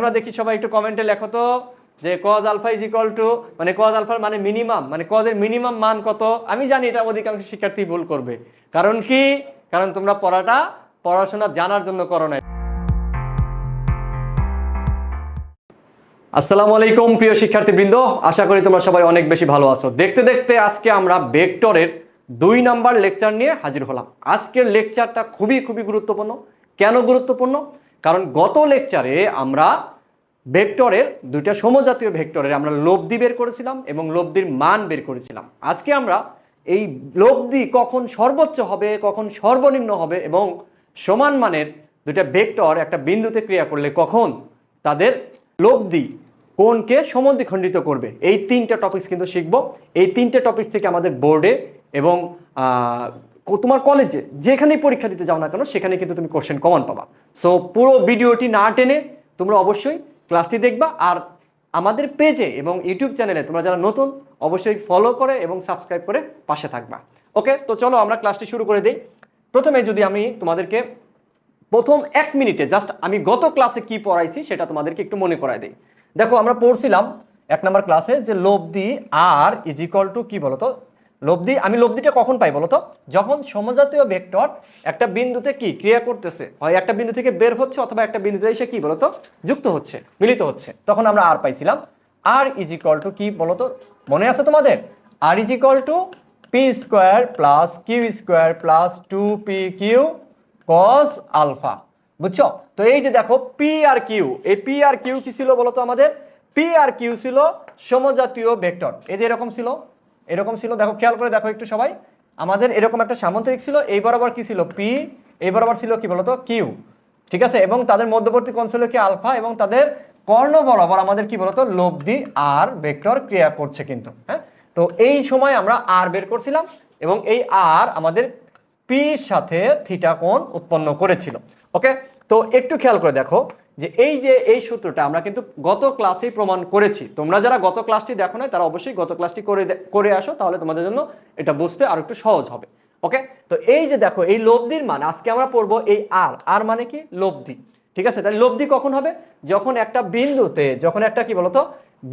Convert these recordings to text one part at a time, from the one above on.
আমরা দেখি সবাই একটু কমেন্টে লেখো তো, যে cos alpha is equal to মানে কজ আলফার মানে মিনিমাম মানে কজের মিনিমাম মান কত? আমি জানি এটা অধিকাংশ শিক্ষার্থী ভুল করবে। কারণ কি? কারণ তোমরা পড়াটা, পড়াশোনা জানার জন্য করো না আসসালামু আলাইকুম, প্রিয় শিক্ষার্থীবৃন্দ। আশা করি তোমরা সবাই অনেক বেশি ভালো আছো। দেখতে দেখতে আজকে আমরা ভেক্টরের দুই নাম্বার লেকচার নিয়ে হাজির হলাম। আজকের লেকচারটা খুবই খুবই গুরুত্বপূর্ণ। কেন গুরুত্বপূর্ণ? কারণ গত লেকচারে আমরা ভেক্টরের দুইটা সমজাতীয় ভেক্টরের আমরা লব্ধি বের করেছিলাম এবং লব্ধির মান বের করেছিলাম। আজকে আমরা এই লব্ধি কখন সর্বোচ্চ হবে, কখন সর্বনিম্ন হবে এবং সমান মানের দুইটা ভেক্টর একটা বিন্দুতে ক্রিয়া করলে কখন তাদের লব্ধি কোনকে সমদ্বিখণ্ডিত করবে। এই তিনটা টপিকস কিন্তু শিখব। এই তিনটে টপিক থেকে আমাদের বোর্ডে এবং তোমার কলেজে যেখানেই পরীক্ষা দিতে যাও না কেন, সেখানে কিন্তু তুমি কোশ্চেন কমন পাবা। সো পুরো ভিডিওটি না টেনে তোমরা অবশ্যই ক্লাসটি দেখবা। আর আমাদের পেজে এবং ইউটিউব চ্যানেলে তোমরা যারা নতুন, অবশ্যই ফলো করে এবং সাবস্ক্রাইব করে পাশে থাকবা। ওকে তো চলো আমরা ক্লাসটি শুরু করে দিই। প্রথমে যদি আমি তোমাদেরকে প্রথম এক মিনিটে জাস্ট আমি গত ক্লাসে কি পড়াইছি সেটা তোমাদেরকে একটু মনে করায় দিই। দেখো, আমরা পড়ছিলাম এক নম্বর ক্লাসে যে লব্ধি আর ইজ ইকুয়াল টু কি বলতো? লব্ধি, আমি লব্ধিটা কখন পাই বলতো যখন সমজাতীয় ভেক্টর একটা বিন্দুতে কি ক্রিয়া করতেছে? হয় একটা বিন্দু থেকে বের হচ্ছে অথবা একটা বিন্দুতে এসে কি বলতো যুক্ত হচ্ছে, মিলিত হচ্ছে। তখন আমরা আর পাইছিলাম আর ইজ ইকুয়াল টু কি বলতো মনে আছে তোমাদের? R is equal to p square plus q square plus two p q cos alpha বুঝছ? তো এই যে দেখো পি আর কিউ এই পি আর কিউ কি ছিল বলতো আমাদের? পি আর কিউ ছিল সমজাতীয় ভেক্টর। এই যে এরকম ছিল। এরকম ছিল। দেখো, খেয়াল করে দেখো একটু সবাই। আমাদের এরকম একটা সামান্তরিক ছিল। এই বরাবর কি ছিল? পি, এই বরাবর ছিল কি বলতো? কিউ। ঠিক আছে? এবং তাদের মধ্যবর্তী কোণ ছিল কি? আলফা এবং তাদের কর্ণ বরাবর আমাদের কি বলতো? লব্ধি, আর ভেক্টর ক্রিয়া করছে কিন্তু হ্যাঁ? তো এই সময় আমরা আর বের করছিলাম এবং এই আর আমাদের পির সাথে থিটা কোণ উৎপন্ন করেছিল। ওকে? তো একটু খেয়াল করে দেখো। যে এই যে এই সূত্রটা আমরা কিন্তু গত ক্লাসেই প্রমাণ করেছি। তোমরা যারা গত ক্লাসটি দেখো না তারা অবশ্যই গত ক্লাসটি করে করে আসো, তাহলে তোমাদের জন্য এটা বুঝতে আরও একটু সহজ হবে। ওকে তো এই যে দেখো, এই লব্ধির মান, আজকে আমরা পড়ব এই আর আর মানে কি? লব্ধি। ঠিক আছে? তাহলে লব্ধি কখন হবে? যখন একটা বিন্দুতে, যখন একটা কি বলতো?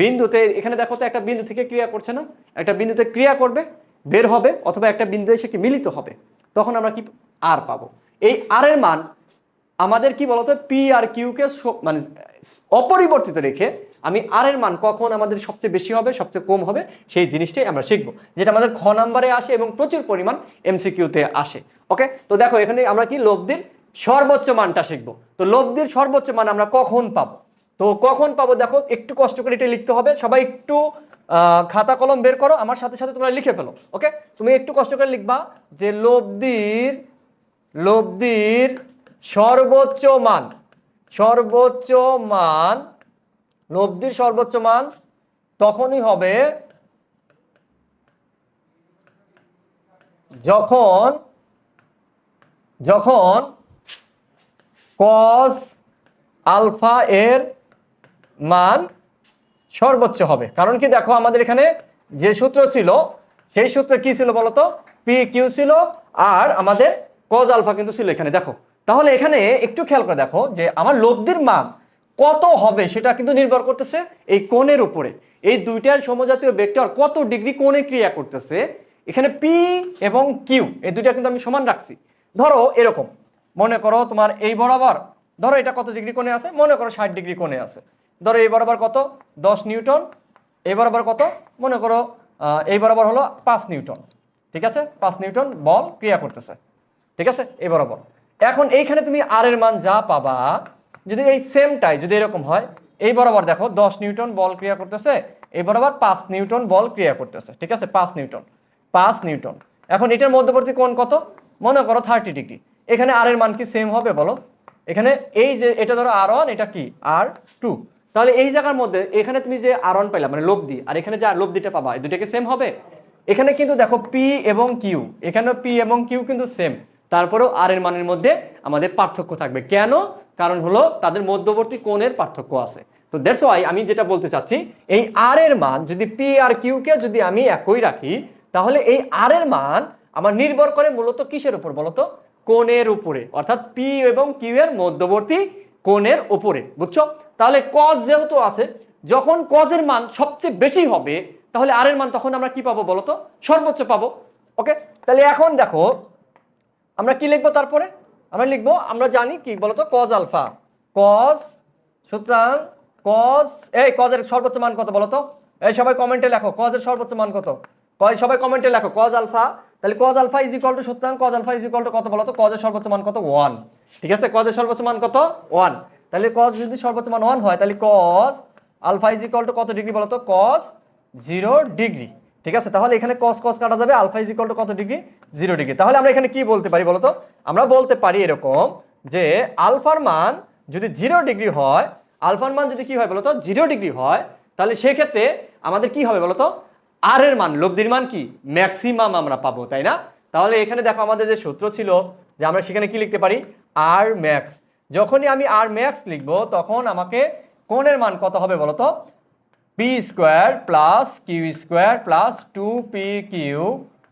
বিন্দুতে, এখানে দেখো তো একটা বিন্দু থেকে ক্রিয়া করছে না? একটা বিন্দুতে ক্রিয়া করবে, বের হবে, অথবা একটা বিন্দু এসে কি মিলিত হবে? তখন আমরা কি আর পাবো। এই আর এর মান আমাদের কি বলতো? পি আর কিউকে মানে অপরিবর্তিত রেখে আমি আর এর মান কখন আমাদের সবচেয়ে বেশি হবে, সবচেয়ে কম হবে, সেই জিনিসটাই আমরা শিখব। যেটা আমাদের খ নাম্বারে আসে এবং প্রচুর পরিমাণ এমসিকিউতে আসে। ওকে তো দেখো, এখানে আমরা কি লব্ধির সর্বোচ্চ মানটা শিখব। তো লব্ধির সর্বোচ্চ মান আমরা কখন পাবো? তো কখন পাবো দেখো, একটু কষ্ট করে এটা লিখতে হবে। সবাই একটু খাতা কলম বের করো, আমার সাথে সাথে তোমরা লিখে ফেলো। ওকে তুমি একটু কষ্ট করে লিখবা যে লব্ধির লব্ধির সর্বোচ্চ মান সর্বোচ্চ মান লব্ধির সর্বোচ্চ মান তখনই হবে যখন যখন কস আলফা এর মান সর্বোচ্চ হবে। কারণ কি দেখো আমাদের এখানে যে সূত্র ছিল, সেই সূত্র কি ছিল বলতো? পি কিউ ছিল আর আমাদের কজ আলফা কিন্তু ছিল এখানে। দেখো তাহলে এখানে একটু খেয়াল করে দেখো যে আমার লব্ধির মান কত হবে সেটা কিন্তু নির্ভর করতেছে এই কোণের উপরে। এই দুইটার সমজাতীয় ভেক্টর কত ডিগ্রি কোণে ক্রিয়া করতেছে? এখানে পি এবং কিউ এই দুইটা কিন্তু আমি সমান রাখছি। ধরো এরকম, মনে করো তোমার এই বরাবর, ধরো এটা কত ডিগ্রি কোণে আছে? মনে করো ষাট ডিগ্রি কোণে আছে। ধরো এই বরাবর কত? দশ নিউটন। এই বরাবর কত? মনে করো এই বরাবর হলো পাঁচ নিউটন। ঠিক আছে? পাঁচ নিউটন বল ক্রিয়া করতেছে। ঠিক আছে? এই বরাবর। এখন এইখানে তুমি আর এর মান যা পাবা, যদি এই সেমটাই যদি এরকম হয়, এই বরাবর দেখো, দশ নিউটন বল ক্রিয়া করতেছে, এই বরাবর পাঁচ নিউটন বল ক্রিয়া করতেছে, ঠিক আছে? পাঁচ নিউটন পাঁচ নিউটন। এখন এটার মধ্যবর্তী কোণ কত? মনে করো থার্টি ডিগ্রি এখানে আর এর মান কি সেম হবে বলো? এখানে এই যে, এটা ধরো আর ওয়ান এটা কি? আর টু তাহলে এই জায়গার মধ্যে, এখানে তুমি যে আর ওয়ান পাইলা মানে লব্ধি আর এখানে যে লব্ধিটা পাবা, এই দুটাকে সেম হবে? এখানে কিন্তু দেখো পি এবং কিউ এখানেও পি এবং কিউ কিন্তু সেম তারপরেও আর এর মানের মধ্যে আমাদের পার্থক্য থাকবে। কেন? কারণ হলো তাদের মধ্যবর্তী কোণের পার্থক্য আছে। তো দ্যাটস ওয়াই আমি যেটা বলতে চাচ্ছি, এই আর এর মান যদি পি আর কিউ কে যদি আমি একই রাখি, তাহলে এই আর এর মান আমার নির্ভর করে মূলত কিসের উপর বলতো কোণের উপরে। অর্থাৎ পি এবং কিউ এর মধ্যবর্তী কোণের উপরে। বুঝছ? তাহলে কজ যেহেতু আছে, যখন কজের মান সবচেয়ে বেশি হবে, তাহলে আর এর মান তখন আমরা কি পাবো বলতো সর্বোচ্চ পাবো। ওকে তাহলে এখন দেখো আমরা কি লিখব তারপরে? আমরা লিখব, আমরা জানি কি বলতো? কজ আলফা কজ সুতরাং কজ এই কজের সর্বোচ্চ মান কত বলতো? এই সবাই কমেন্টে লেখো কজের সর্বোচ্চ মান কত? কয়, সবাই কমেন্টে লেখো কজ আলফা তাহলে cos alpha is equal to সুতরাং cos alpha is equal to কত বলতো? কজের সর্বোচ্চ মান কত? ওয়ান ঠিক আছে? কজের সর্বোচ্চ মান কত? ওয়ান তাহলে কজ যদি সর্বোচ্চ মান ওয়ান হয়, তাহলে cos alpha is equal to কত ডিগ্রি বলতো? কজ জিরো ডিগ্রি ঠিক আছে? তাহলে এখানে কস কস কাটা যাবে আলফা ইজ ইকুয়াল টু কত ডিগ্রি জিরো ডিগ্রি তাহলে আমরা এখানে কি বলতে পারি বলতো? আমরা বলতে পারি এরকম যে আলফার মান যদি জিরো ডিগ্রি হয় আলফার মান যদি কি হয় বলতো? জিরো ডিগ্রি হয়, তাহলে সেক্ষেত্রে আমাদের কি হবে বলতো? আর এর মান, লব্ধির মান কি? ম্যাক্সিমাম আমরা পাবো, তাই না? তাহলে এখানে দেখো আমাদের যে সূত্র ছিল যে আমরা সেখানে কি লিখতে পারি? আর ম্যাক্স যখনই আমি আর ম্যাক্স লিখব, তখন আমাকে কোণের মান কত হবে বলতো? P square plus q square plus two p q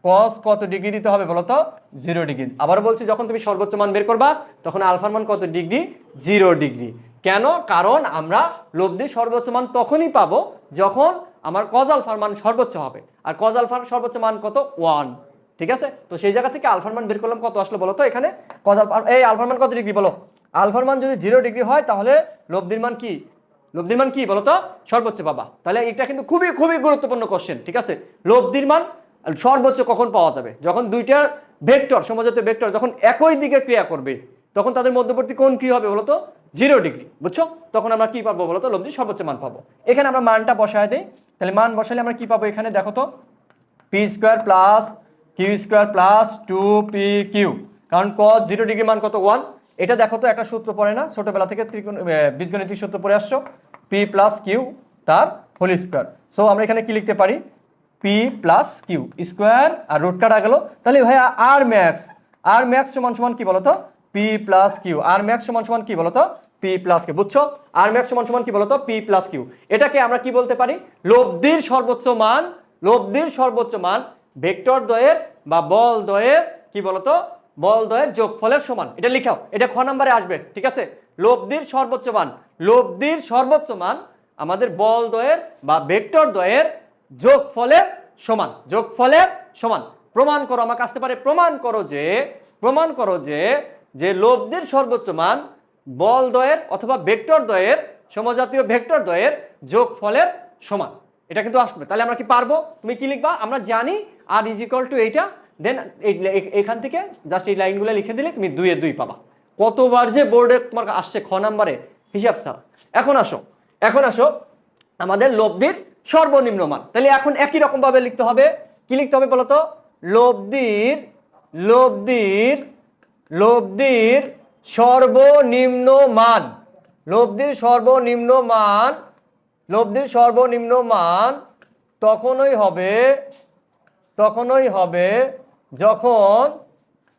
cos কত ডিগ্রি দিতে হবে বলো তো জিরো ডিগ্রি আবার বলছি, যখন তুমি সর্বোচ্চ মান বের করবা, তখন আলফার মান কত ডিগ্রি জিরো ডিগ্রি কেন? কারণ আমরা লব্ধির সর্বোচ্চ মান তখনই পাবো যখন আমার কজ আলফার মান সর্বোচ্চ হবে। আর কজ আলফার সর্বোচ্চ মান কত? ওয়ান ঠিক আছে? তো সেই জায়গা থেকে আলফার মান বের করলাম কত আসলো বলো তো এখানে কজ আলফা এই আলফার মান কত ডিগ্রি বলো? আলফার মান যদি জিরো ডিগ্রি হয়, তাহলে লব্ধির মান কি? লব্ধির মান কি বলতো? সর্বোচ্চ পাবা তাহলে এটা কিন্তু খুবই খুবই গুরুত্বপূর্ণ কোশ্চেন ঠিক আছে? লব্ধির মান সর্বোচ্চ কখন পাওয়া যাবে? যখন দুইটার ভেক্টর সমজাতীয় ভেক্টর যখন একই দিকে ক্রিয়া করবে, তখন তাদের মধ্যবর্তী কোন কি হবে বলতো? জিরো ডিগ্রি বুঝছ? তখন আমরা কি পাবো বলতো? লব্ধির সর্বোচ্চ মান পাবো। এখানে আমরা মানটা বসায় দিই। তাহলে মান বসালে আমরা কি পাবো এখানে? দেখো তো p square plus q square plus two p q কারণ কস জিরো ডিগ্রি মান কত? ওয়ান এটা দেখো তো, একটা সূত্র পড়ে না? ছোটবেলা থেকে ত্রিকোণ বীজগণিতিক সূত্র পড়ে আসছো? পি প্লাস কিউ তার হোল স্কোয়ার সো আমরা এখানে কি লিখতে পারি? পি প্লাস কিউ স্কোয়ার আর রুট কাটা গেল। তাহলে ভাইয়া আর ম্যাক্স আর ম্যাক্স সমান সমান কি বলতো? P plus q R max সমান সমান কি বলতো? পি প্লাস কিউ বুঝছ? আর ম্যাক্স সমান সমান কি বলতো? পি প্লাস কিউ এটাকে আমরা কি বলতে পারি? লব্ধির সর্বোচ্চ মান, লব্ধির সর্বোচ্চ মান, ভেক্টর দ্বয়ের বা বল দ্বয়ের কি বলতো? বল দ্বয়ের যোগফলের সমান। এটা লিখাও। এটা খ নম্বরে আসবে, ঠিক আছে? লব্ধির সর্বোচ্চ মান। লব্ধির সর্বোচ্চ মান আমাদের বল দ্বয়ের বা ভেক্টর দ্বয়ের যোগফলের সমান। যোগফলের সমান। প্রমাণ করো, আমাকে আসতে পারে। প্রমাণ করো যে, প্রমাণ করো যে যে লব্ধির সর্বোচ্চ মান বল দ্বয়ের অথবা ভেক্টর দ্বয়ের সমজাতীয় ভেক্টর দ্বয়ের যোগফলের সমান। এটা কিন্তু আসবে। তাহলে আমরা কি পারব? তুমি কি লিখবা? আমরা জানি আর ইজ ইকুয়াল টু এইটা। দেন এখান থেকে জাস্ট এই লাইনগুলো লিখে দিলে তুমি দুইয়ে দুই পাবা। কতবার যে বোর্ডে তোমার আসছে খ নাম্বারে হিসাব স্যার এখন আসো এখন আসো, আমাদের লব্ধির সর্বনিম্ন মান। তাহলে এখন একই রকম ভাবে লিখতে হবে। কি লিখতে হবে বলতো? লব্ধির লব্ধির লব্ধির সর্বনিম্ন মান। লব্ধির সর্বনিম্ন মান, লব্ধির সর্বনিম্ন মান তখনই হবে তখনই হবে যখন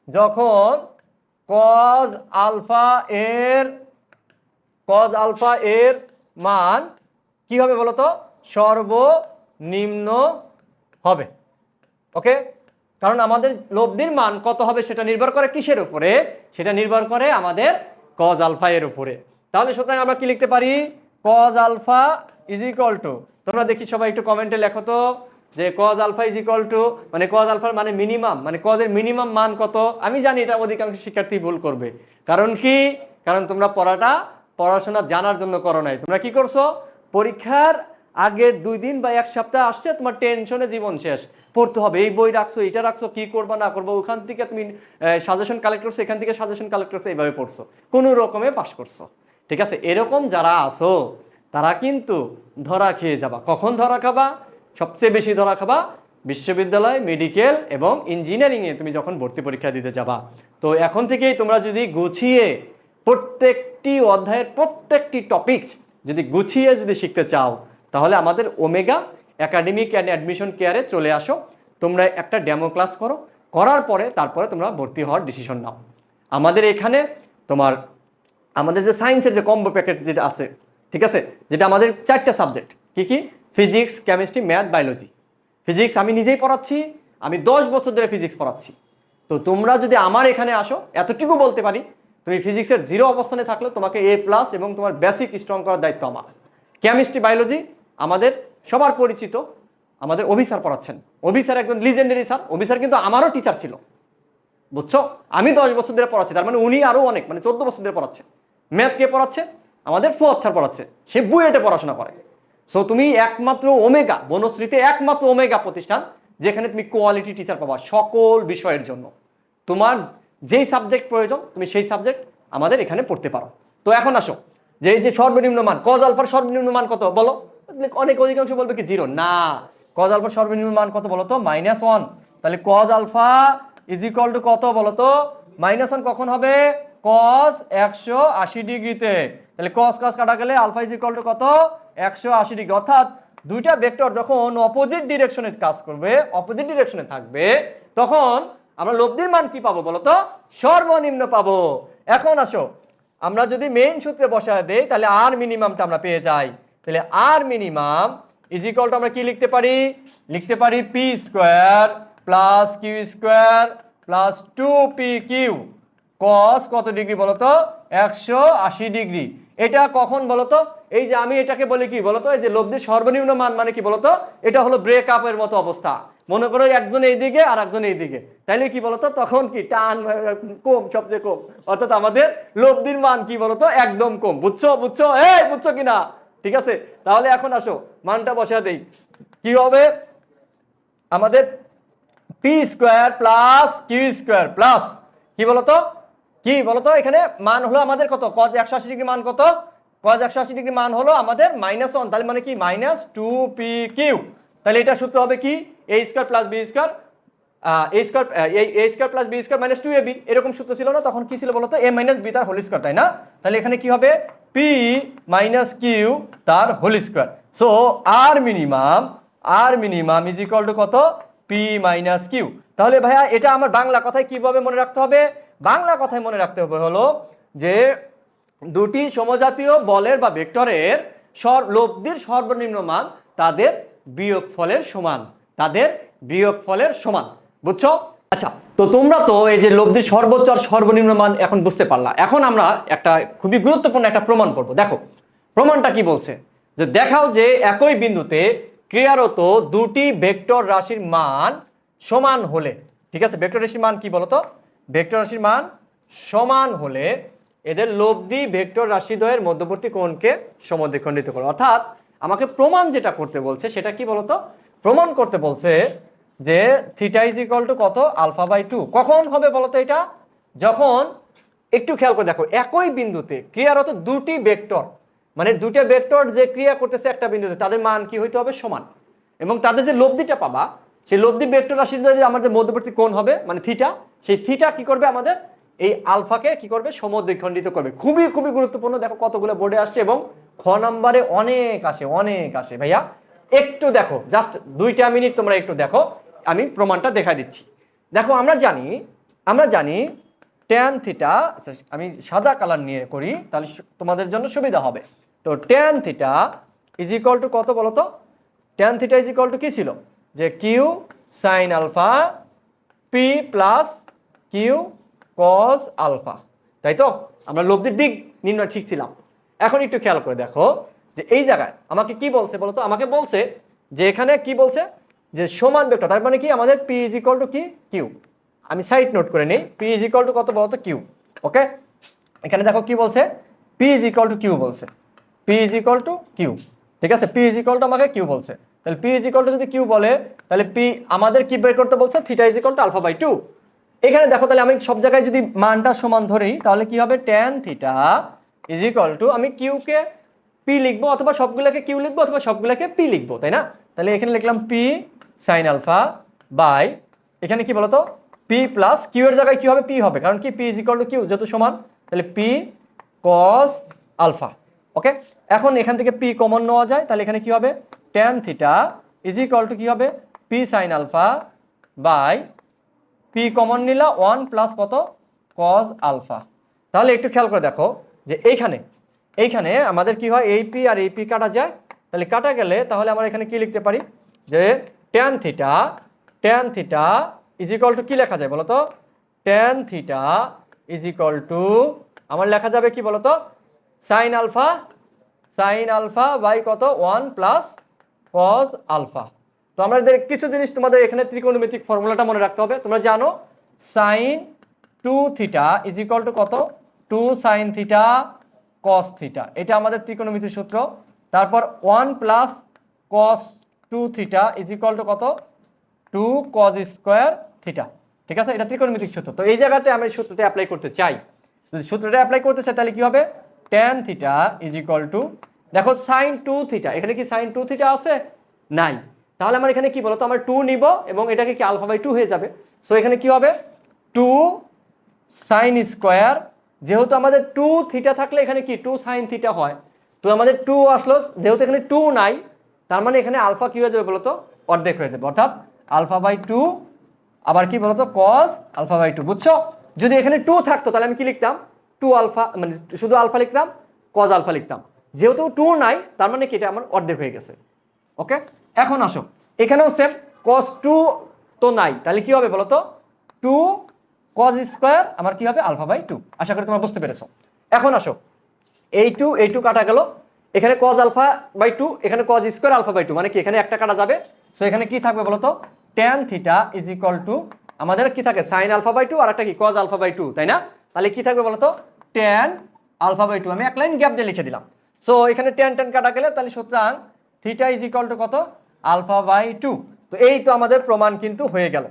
যখন কজ আলফা এর কজ আলফা এর মান কি হবে বলতো? সর্বনিম্ন হবে। ওকে? কারণ আমাদের লব্ধির মান কত হবে সেটা নির্ভর করে কিসের উপরে? সেটা নির্ভর করে আমাদের কজ আলফা এর উপরে। তাহলে সুতরাং আমরা কি লিখতে পারি? Cos alpha is equal to তোমরা দেখি সবাই একটু কমেন্টে লেখো তো। যে cos alpha is equal to মানে কজ আলফার মানে মিনিমাম মানে কজের মিনিমাম মান কত? আমি জানি এটা অধিকাংশ শিক্ষার্থী ভুল করবে। কারণ কি? কারণ তোমরা পড়াটা, পড়াশোনা জানার জন্য করো নাই। তোমরা কি করছ? পরীক্ষার আগের দুই দিন বা এক সপ্তাহ আসছে, তোমার টেনশনে জীবন শেষ। পড়তে হবে। এই বই রাখছো এটা রাখছো, কি করবা, না করব, ওখান থেকে তুমি সাজেশন কালেক্ট করছ, এখান থেকে সাজেশন কালেক্ট করছ, এইভাবে পড়ছো। কোনো রকমে পাস করছ। ঠিক আছে? এরকম যারা আসো তারা কিন্তু ধরা খেয়ে যাবা। কখন ধরা খাবা? সবচেয়ে বেশি ধরা খাবা বিশ্ববিদ্যালয় মেডিকেল এবং ইঞ্জিনিয়ারিংয়ে তুমি যখন ভর্তি পরীক্ষা দিতে যাবা। তো এখন থেকেই তোমরা যদি গুছিয়ে প্রত্যেকটি অধ্যায়ের প্রত্যেকটি টপিকস যদি গুছিয়ে যদি শিখতে চাও, তাহলে আমাদের ওমেগা একাডেমিক অ্যান্ড অ্যাডমিশন কেয়ারে চলে আসো। তোমরা একটা ডেমো ক্লাস করো, করার পরে তারপরে তোমরা ভর্তি হওয়ার ডিসিশন নাও। আমাদের এখানে তোমার, আমাদের যে সায়েন্সের যে কম্বো প্যাকেট যেটা আছে, ঠিক আছে? যেটা আমাদের চারটা সাবজেক্ট কি কি? Physics chemistry math biology physics আমি নিজেই পড়াচ্ছি, আমি দশ বছর ধরে ফিজিক্স পড়াচ্ছি। তো তোমরা যদি আমার এখানে আসো, এতটুকু বলতে পারি, তুমি ফিজিক্সের জিরো অবস্থানে থাকলে তোমাকে এ প্লাস এবং তোমার বেসিক স্ট্রং করার দায়িত্ব আমার। কেমিস্ট্রি বায়োলজি আমাদের সবার পরিচিত, আমাদের অভিসার পড়াচ্ছেন। অভিসার একজন লিজেন্ডারি স্যার অভিসার কিন্তু আমারও টিচার ছিল। বুঝছ? আমি দশ বছর ধরে পড়াচ্ছি, তার মানে উনি আরও অনেক মানে চোদ্দ বছর ধরে পড়াচ্ছে। ম্যাথ কে পড়াচ্ছে, আমাদের ফুয়াদ স্যার পড়াচ্ছে। সে বুয়েটে পড়াশোনা করে। সো তুমি একমাত্র ওমেগা, বনশ্রীতে একমাত্র ওমেগা প্রতিষ্ঠান, যেখানে তুমি কোয়ালিটি টিচার পাবা সকল বিষয়ের জন্য। তোমার যেই সাবজেক্ট প্রয়োজন, তুমি সেই সাবজেক্ট আমাদের এখানে পড়তে পারো। তো এখন আসো, যে এই যে সর্বনিম্ন মান কজ আলফার সর্বনিম্ন মান কত বলো? অনেক অধিকাংশ বলবে কি জিরো। না কজ আলফার সর্বনিম্ন মান কত বলো তো? মাইনাস ওয়ান তাহলে cos alpha is equal to কত বলো তো? মাইনাস ওয়ান কখন হবে? কজ একশো আশি ডিগ্রিতে। তাহলে কস কস কাটা গেলে আলফা ইজ ইকুয়াল টু কত? একশো আশি ডিগ্রি অর্থাৎ দুইটা ভেক্টর যখন অপোজিট ডিরেকশনে কাজ করবে অপোজিট ডিরেকশনে থাকবে, তখন আমরা লব্ধির মান কি পাবো বলতো? সর্বনিম্ন পাবো। এখন আসো, আমরা যদি মেইন সূত্রে বসায় দেই, তাহলে আর মিনিমামটা আমরা পেয়ে যাই। তাহলে R minimum is equal to আমরা কি লিখতে পারি? লিখতে পারি p square plus q square plus two p q cos কত ডিগ্রি বলো তো একশো আশি ডিগ্রি। এটা কখন বলতো? এই যে আমি এটাকে বলি কি বলতো? এই যে লব্ধির সর্বনিম্ন মান মানে কি বলতো? এটা হলো ব্রেক আপের মতো অবস্থা। মনে করো একজন এইদিকে আর একজন এইদিকে। তাইলে কি বলতো? তখন কি টান, কম, সবচেয়ে কম। অর্থাৎ আমাদের লব্ধির মান কি বলতো? একদম কম। বুঝছ? বুঝছ? এই, বুঝছ কিনা ঠিক আছে? তাহলে এখন আসো, মানটা বসা দেই। কি হবে? আমাদের p square plus q square plus কি বলতো? কি বলতো? এখানে মান হলো আমাদের কত? কজ একশো আশি ডিগ্রি মান কত? কজ একশো আশি ডিগ্রি মান হলো আমাদের মাইনাস ওয়ান তাহলে মানে কি? মাইনাস টু পি কিউ তাহলে এটা সূত্র হবে কি? A square plus B square A square A square plus B square minus two A B এরকম সূত্র ছিল না, তখন কি ছিল বলতো? এ মাইনাস বি তার হোল স্কোয়ার তাই না? তাহলে এখানে কি হবে? পি মাইনাস কিউ তার whole square so R minimum R minimum is equal to কত? পি মাইনাস কিউ তাহলে ভাইয়া, এটা আমার বাংলা কথায় কীভাবে মনে রাখতে হবে? বাংলা কথায় মনে রাখতে হবে হলো যে দুটি সমজাতীয় বলের বা ভেক্টরের লব্ধির সর্বনিম্ন মান তাদের বিয়োগ ফলের সমান, তাদের বিয়োগ ফলের সমান, বুঝছ? আচ্ছা তো তোমরা তো এই যে লব্ধির সর্বোচ্চ আর সর্বনিম্ন মান এখন বুঝতে পারলা। এখন আমরা একটা খুবই গুরুত্বপূর্ণ একটা প্রমাণ করব। দেখো, প্রমাণটা কি বলছে? যে দেখাও যে একই বিন্দুতে ক্রিয়ারত দুটি ভেক্টর রাশির মান সমান হলে, ঠিক আছে? ভেক্টর রাশির মান কি বলতো? ভেক্টর রাশির মান সমান হলে এদের লব্ধি ভেক্টর রাশিদ্বয়ের মধ্যবর্তী কোণকে সমদ্বিখণ্ডিত করো। অর্থাৎ আমাকে প্রমাণ যেটা করতে বলছে, সেটা কি বলতো? প্রমাণ করতে বলছে যে থিটা ইজ ইকাল টু কত? আলফা বাই টু কখন হবে বলতো এটা? যখন একটু খেয়াল করে দেখো, একই বিন্দুতে ক্রিয়ারত দুটি ভেক্টর মানে দুটো ভেক্টর যে ক্রিয়া করতেছে একটা বিন্দুতে, তাদের মান কি হইতে হবে? সমান। এবং তাদের যে লব্ধিটা পাবা, সেই লব্ধি ভেক্টর রাশির আমাদের মধ্যবর্তী কোণ হবে মানে থিটা সেই থিটা কি করবে আমাদের? এই আলফাকে কি করবে? সমদ্বিখণ্ডিত করবে। খুবই খুবই গুরুত্বপূর্ণ। দেখো কতগুলো বোর্ডে আসছে এবং খ নাম্বারে অনেক আসে অনেক আসে। ভাইয়া, একটু দেখো। জাস্ট দুইটা মিনিট তোমরা একটু দেখো। আমি প্রমাণটা দেখা দিচ্ছি। দেখো, আমরা জানি আমরা জানি ট্যান থিটা আচ্ছা আমি সাদা কালার নিয়ে করি, তাহলে তোমাদের জন্য সুবিধা হবে। তো tan theta is equal to কত বলো তো tan theta is equal to কী ছিল? যে q sine alpha p plus q cos alpha তাই তো? আমরা লব্ধির দিক নির্ণয় ঠিক ছিলাম। এখন একটু খেয়াল করে দেখো যে এই জায়গায় আমাকে কি বলছে বলো তো আমাকে বলছে যে এখানে কি বলছে? যে সমান ভেক্টর, তার মানে কি? আমাদের পি ইজ ইকুয়াল টু কি? কিউ আমি সাইড নোট করে নিই। পি ইজ ইকুয়াল টু কত বলতো? কিউ ওকে এখানে দেখো কি বলছে? P is equal to q বলছে। P is equal to q ঠিক আছে? পি ইজ ইকুয়াল টু আমাকে কিউ বলছে। তাহলে পি ইজ ইকুয়াল টু যদি কিউ বলে, তাহলে পি আমাদের কি বের করতে বলছে? Theta is equal to alpha by two এখানে দেখো তাহলে আমি সব জায়গায় যদি মানটা সমান ধরি, তাহলে কি হবে? Tan theta is equal to আমি কিউকে পি লিখব অথবা সবগুলোকে কিউ লিখব অথবা সবগুলোকে পি লিখব, তাই না? তাহলে এখানে লিখলাম পি সাইন আলফা বাই এখানে কি বলতো? পি প্লাস কিউ এর জায়গায় কি হবে? পি হবে, কারণ কি? P is equal to q যেহেতু সমান, তাহলে পি কস আলফা ওকে এখন এখান থেকে পি কমন নেওয়া যায়, তাহলে এখানে কি হবে? Tan theta is equal to কি হবে? P sine alpha by p common নিলা ওয়ান প্লাস কত? কজ আলফা তাহলে একটু খেয়াল করে দেখো যে এইখানে এইখানে আমাদের কি হয়? এই পি আর এই পি কাটা যায়। তাহলে কাটা গেলে তাহলে আমরা এখানে কি লিখতে পারি? যে tan theta tan theta is equal to কী লেখা যায় বলো তো? Tan theta is equal to আমার লেখা যাবে কি বলতো sine alpha sine alpha by কত? ওয়ান প্লাস কজ আলফা তো আমাদের কিছু জিনিস তোমাদের এখানে ত্রিকোণমিতিক ফর্মুলাটা মনে রাখতে হবে। তোমরা জানো sine two theta is equal to কত? Two sine theta cos theta এটা আমাদের ত্রিকোণমিতির সূত্র। তারপর one plus cos two theta is equal to কত? টু কজ স্কোয়ার থিটা ঠিক আছে? এটা ত্রিকোণমিতিক সূত্র। তো এই জায়গাতে আমি সূত্রটা অ্যাপ্লাই করতে চাই। যদি সূত্রটা অ্যাপ্লাই করতে চাই, তাহলে কি হবে? Tan theta is equal to দেখো সাইন টু থিটা এখানে কি সাইন টু থিটা আছে? নাই। তাহলে আমার এখানে কি বলতো আমার টু নিব এবং এটাকে কি আলফা বাই টু হয়ে যাবে। সো এখানে কি হবে? টু সাইন স্কোয়ার যেহেতু আমাদের টু থিটা থাকলে এখানে কি? টু সাইন থিটা হয়। তো আমাদের টু আসলো, যেহেতু এখানে টু নাই, তার মানে এখানে আলফা কি হয়ে যাবে বলতো অর্ধেক হয়ে যাবে। অর্থাৎ আলফা বাই টু আবার কি বলতো কস আলফা বাই টু বুঝছ? যদি এখানে টু থাকতো, তাহলে আমি কি লিখতাম? টু আলফা মানে শুধু আলফা লিখতাম কজ আলফা লিখতাম। যেহেতু টু নাই, তার মানে কি? এটা আমার অর্ধেক হয়ে গেছে। ওকে এখন আসো। এখানেও সেম কস টু তো নাই। তাহলে কি হবে বলো তো টু কজ স্কোয়ার আমার কি হবে? আলফা বাই টু আশা করি তোমরা বুঝতে পেরেছ। এখন আসো। এই টু এই টু কাটা গেল। এখানে কজ আলফা বাই টু এখানে cos square alpha by two মানে কি? এখানে একটা কাটা যাবে। সো এখানে কি থাকবে বলতো? Tan theta is equal to আমাদের কি থাকে? সাইন আলফা বাই টু আর একটা কি? কজ আলফা বাই টু তাই না? তাহলে কি থাকবে বলতো? ট্যান আলফা বাই টু আমি এক লাইন গ্যাপ দিয়ে লিখে দিলাম। সো এখানে ট্যান ট্যান কাটা গেলে তাহলে সুতরাং থিটা ইজ ইকুয়াল টু কত? Alpha by two. তো এই তো আমাদের প্রমাণ কিন্তু হয়ে গেল।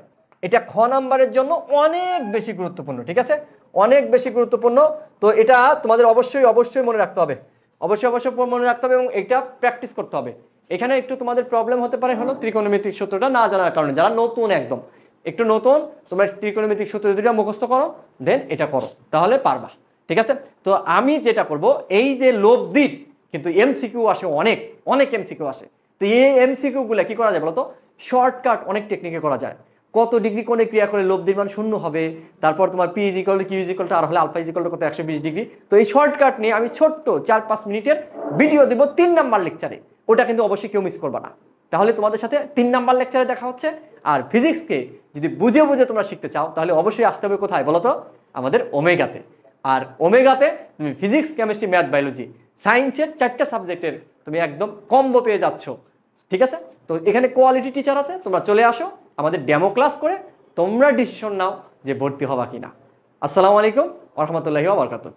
এটা খ নাম্বারের জন্য অনেক বেশি গুরুত্বপূর্ণ, ঠিক আছে? অনেক বেশি গুরুত্বপূর্ণ। তো এটা তোমাদের অবশ্যই অবশ্যই মনে রাখতে হবে। অবশ্যই অবশ্যই মনে রাখতে হবে এবং এটা প্র্যাকটিস করতে হবে। এখানে একটু তোমাদের প্রবলেম হতে পারে হলো ত্রিকোণমিতিক সূত্রটা না জানার কারণে, যারা নতুন একদম। একটু নতুন, তোমরা ত্রিকোণমিতিক সূত্র দুটা মুখস্থ করো দেন এটা করো। তাহলে পারবা, ঠিক আছে? তো আমি যেটা করব, এই যে লোভ দিক, কিন্তু এমসিকিউ আসে অনেক অনেক এমসিকিউ আসে। তো এই এমসিকিউ গুলো কি করা যায় বলতো? শর্টকাট অনেক টেকনিকে করা যায়। কত ডিগ্রি কোণে ক্রিয়া করে লব্ধির মান শূন্য হবে? তারপর তোমার পি ইজিকল কিউ ইজিকল আর হলে আলফা কত? একশো বিশ ডিগ্রি তো এই শর্টকাট নিয়ে আমি ছোট্ট চার পাঁচ মিনিটের ভিডিও দেব তিন নাম্বার লেকচারে ওটা কিন্তু অবশ্যই কেউ মিস করবা না। তাহলে তোমাদের সাথে তিন নাম্বার লেকচারে দেখা হচ্ছে। আর ফিজিক্সকে যদি বুঝে বুঝে তোমরা শিখতে চাও, তাহলে অবশ্যই আসতে হবে কোথায় বলো তো আমাদের ওমেগাতে আর ওমেগাতে তুমি ফিজিক্স কেমিস্ট্রি ম্যাথ বায়োলজি সায়েন্সের চারটে সাবজেক্টের তুমি একদম কম্বো পেয়ে যাচ্ছ। ঠিক আছে? তো এখানে কোয়ালিটি টিচার আছে, তোমরা চলে আসো, আমাদের ডেমো ক্লাস করে তোমরা ডিসিশন নাও যে ভর্তি হবা কিনা। আসসালামু আলাইকুম রহমতুল্লাহি ওবরকাতুহ